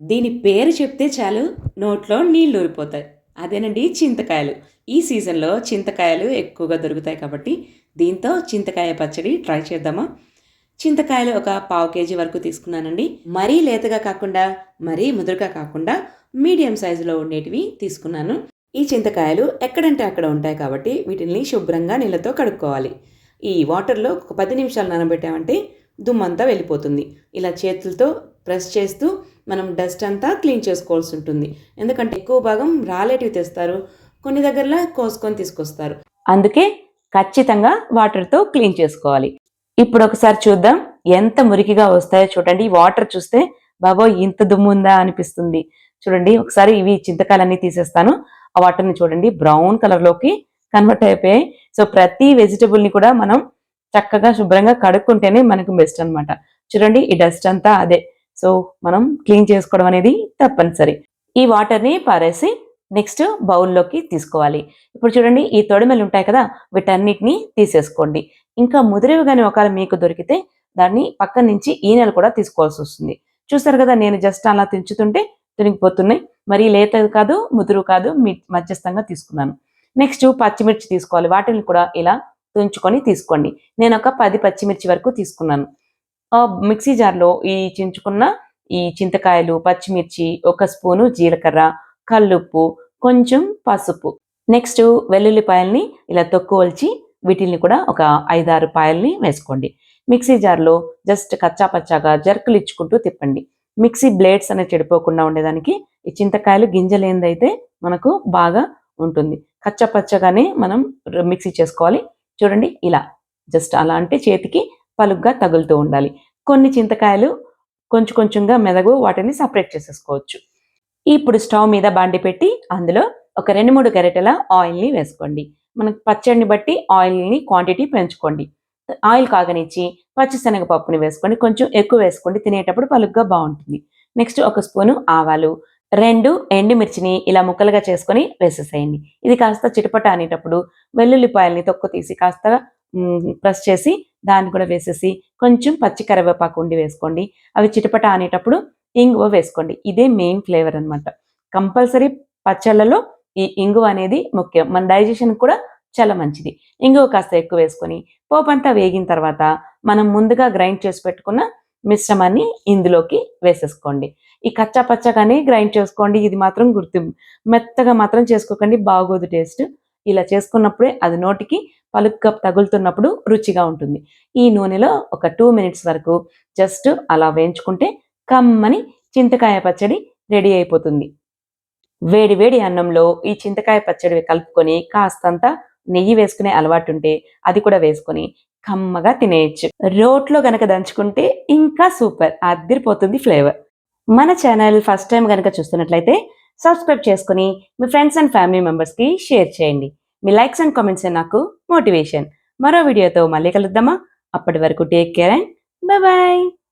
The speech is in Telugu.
దీని పేరు చెప్తే చాలు నోట్లో నీళ్ళు ఊరిపోతాయి. అదేనండి చింతకాయలు. ఈ సీజన్లో చింతకాయలు ఎక్కువగా దొరుకుతాయి కాబట్టి దీంతో చింతకాయ పచ్చడి ట్రై చేద్దామా? చింతకాయలు ఒక పావు కేజీ వరకు తీసుకున్నానండి. మరీ లేతగా కాకుండా మరీ ముదురుగా కాకుండా మీడియం సైజులో ఉండేటివి తీసుకున్నాను. ఈ చింతకాయలు ఎక్కడంటే అక్కడ ఉంటాయి కాబట్టి వీటిని శుభ్రంగా నీళ్ళతో కడుక్కోవాలి. ఈ వాటర్లో ఒక పది నిమిషాలు నానబెట్టామంటే దుమ్మంతా వెళ్ళిపోతుంది. ఇలా చేతులతో ప్రెస్ చేస్తూ మనం డస్ట్ అంతా క్లీన్ చేసుకోవాల్సి ఉంటుంది. ఎందుకంటే ఎక్కువ భాగం రాలేటివి తెస్తారు. కొన్ని దగ్గరలో కోసుకొని తీసుకొస్తారు. అందుకే ఖచ్చితంగా వాటర్తో క్లీన్ చేసుకోవాలి. ఇప్పుడు ఒకసారి చూద్దాం ఎంత మురికిగా వస్తాయో చూడండి. ఈ వాటర్ చూస్తే బాబో ఇంత దుమ్ము ఉందా అనిపిస్తుంది. చూడండి ఒకసారి ఇవి చింతకాయలన్నీ తీసేస్తాను. ఆ వాటర్ని చూడండి బ్రౌన్ కలర్లోకి కన్వర్ట్ అయిపోయాయి. సో ప్రతి వెజిటబుల్ని కూడా మనం చక్కగా శుభ్రంగా కడుక్కుంటేనే మనకు బెస్ట్ అన్నమాట. చూడండి ఈ డస్ట్ అంతా అదే సో మనం క్లీన్ చేసుకోవడం అనేది తప్పనిసరి. ఈ వాటర్ని పారేసి నెక్స్ట్ బౌల్లోకి తీసుకోవాలి. ఇప్పుడు చూడండి ఈ తొడిమెలు ఉంటాయి కదా వీటన్నిటిని తీసేసుకోండి. ఇంకా ముదిరివి కానీ ఒకవేళ మీకు దొరికితే దాన్ని పక్క నుంచి ఈనెలు కూడా తీసుకోవాల్సి వస్తుంది. చూసారు కదా నేను జస్ట్ అలా తెంచుతుంటే తునిగిపోతున్నాయి. మరి లేత కాదు ముదురు కాదు మీ- మధ్యస్థంగా తీసుకున్నాను. నెక్స్ట్ పచ్చిమిర్చి తీసుకోవాలి. వాటిని కూడా ఇలా తుంచుకొని తీసుకోండి. నేను ఒక పది పచ్చిమిర్చి వరకు తీసుకున్నాను. మిక్సీ జార్లో ఈ చించుకున్న ఈ చింతకాయలు పచ్చిమిర్చి ఒక స్పూను జీలకర్ర కల్లుప్పు కొంచెం పసుపు. నెక్స్ట్ వెల్లుల్లిపాయల్ని ఇలా తొక్కువల్చి వీటిల్ని కూడా ఒక ఐదారు పాయల్ని వేసుకోండి. మిక్సీ జార్లో జస్ట్ కచ్చాపచ్చాగా జర్కులు ఇచ్చుకుంటూ తిప్పండి. మిక్సీ బ్లేడ్స్ అనేది చెడిపోకుండా ఉండేదానికి ఈ చింతకాయలు గింజలేందైతే మనకు బాగా ఉంటుంది. కచ్చా పచ్చగానే మనం మిక్సీ చేసుకోవాలి. చూడండి ఇలా జస్ట్ అలా అంటే చేతికి పలుగ్గా తగులుతూ ఉండాలి. కొన్ని చింతకాయలు కొంచెం కొంచెంగా మెదగు వాటిని సపరేట్ చేసేసుకోవచ్చు. ఇప్పుడు స్టవ్ మీద బాండి పెట్టి అందులో ఒక రెండు మూడు గరిటెల ఆయిల్ని వేసుకోండి. మనకు పచ్చడిని బట్టి ఆయిల్ని క్వాంటిటీ పెంచుకోండి. ఆయిల్ కాగనిచ్చి పచ్చిశనగపప్పుని వేసుకోండి కొంచెం ఎక్కువ వేసుకోండి. తినేటప్పుడు పలుగ్గా బాగుంటుంది. నెక్స్ట్ ఒక స్పూను ఆవాలు రెండు ఎండుమిర్చిని ఇలా ముక్కలుగా చేసుకొని వేసేసేయండి. ఇది కాస్త చిటపట అనేటప్పుడు వెల్లుల్లిపాయల్ని తొక్కు తీసి కాస్త ప్రెస్ చేసి దాన్ని కూడా వేసేసి కొంచెం పచ్చి కరివేపాకు ఉండి వేసుకోండి. అవి చిటపట అనేటప్పుడు ఇంగువ వేసుకోండి. ఇదే మెయిన్ ఫ్లేవర్ అన్నమాట. కంపల్సరీ పచ్చళ్ళలో ఈ ఇంగువ అనేది ముఖ్యం. మన డైజెషన్ కూడా చాలా మంచిది. ఇంగువ కాస్త ఎక్కువ వేసుకొని పోపంతా వేగిన తర్వాత మనం ముందుగా గ్రైండ్ చేసి పెట్టుకున్న మిశ్రమాన్ని ఇందులోకి వేసేసుకోండి. ఈ కచ్చా పచ్చగానే గ్రైండ్ చేసుకోండి. ఇది మాత్రం గుర్తు మెత్తగా మాత్రం చేసుకోకండి. బాగోదు టేస్ట్ ఇలా చేసుకున్నప్పుడే అది నోటికి పలుగ్గా తగులుతున్నప్పుడు రుచిగా ఉంటుంది. ఈ నూనెలో ఒక టూ మినిట్స్ వరకు జస్ట్ అలా వేయించుకుంటే కమ్మని చింతకాయ పచ్చడి రెడీ అయిపోతుంది. వేడి వేడి అన్నంలో ఈ చింతకాయ పచ్చడి కలుపుకొని కాస్తంత నెయ్యి వేసుకునే అలవాటు ఉంటే అది కూడా వేసుకొని కమ్మగా తినేయచ్చు. రోట్లో గనక దంచుకుంటే ఇంకా సూపర్ అదిరిపోతుంది ఫ్లేవర్. మన ఛానల్ ఫస్ట్ టైం గనక చూస్తున్నట్లయితే సబ్స్క్రైబ్ చేసుకుని మీ ఫ్రెండ్స్ అండ్ ఫ్యామిలీ మెంబర్స్కి షేర్ చేయండి. మీ లైక్స్ అండ్ కామెంట్స్ నాకు మోటివేషన్ మరో వీడియోతో మళ్ళీ కలుద్దామా? అప్పటి వరకు టేక్ కేర్ అండ్ బాయ్